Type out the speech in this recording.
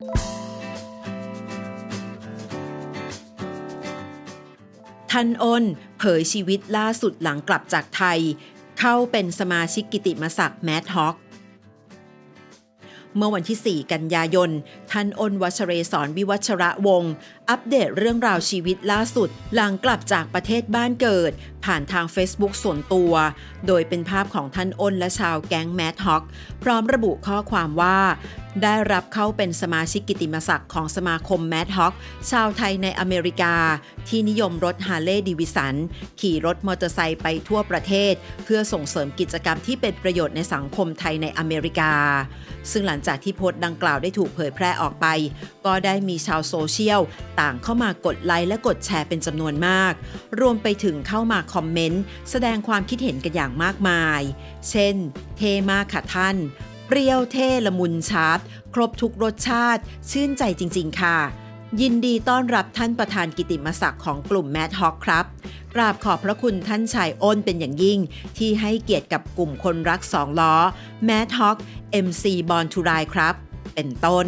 ท่านอนเผยชีวิตล่าสุดหลังกลับจากไทย เข้าเป็นสมาชิกกิติมศักดิ์แมทฮอกเมื่อวันที่ 4 กันยายน ท่านอนวัชเรศรวิวัชระวงศ์อัปเดตเรื่องราวชีวิตล่าสุด หลังกลับจากประเทศบ้านเกิด ผ่านทาง Facebook ส่วนตัว โดยเป็นภาพของท่านอนและชาวแก๊งแมทฮอกพร้อมระบุข้อความว่า ได้รับเข้าเป็นสมาชิกกิติมศักดิ์ของสมาคมแมทฮอกชาวไทยในอเมริกา ที่นิยมรถฮาร์เลย์ดิวิสัน ขี่รถมอเตอร์ไซค์ไปทั่วประเทศ เพื่อส่งเสริมกิจกรรมที่เป็นประโยชน์ในสังคมไทยในอเมริกา ซึ่งหลังจากที่โพสต์ดังกล่าวได้ถูกเผยแพร่ออกไป ก็ได้มีชาวโซเชียล ต่างเข้ามากดไลค์และกดแชร์เป็นจำนวนมาก รวมไปถึงเข้ามาคอมเมนต์แสดงความคิดเห็นกันอย่างมากมาย เช่น เทมากค่ะท่าน เปรี้ยวเท่ละมุนชาร์ปครบทุกรสชาติ ชื่นใจจริง ๆ ค่ะ ยินดีต้อนรับท่านประธานกิติมศักดิ์ของกลุ่มแมทฮอกครับกราบขอบพระคุณท่านชายอ้นเป็นอย่างยิ่ง ที่ให้เกียรติกับกลุ่มคนรักสองล้อแมทฮอก MC บอลทูไรครับ เป็นต้น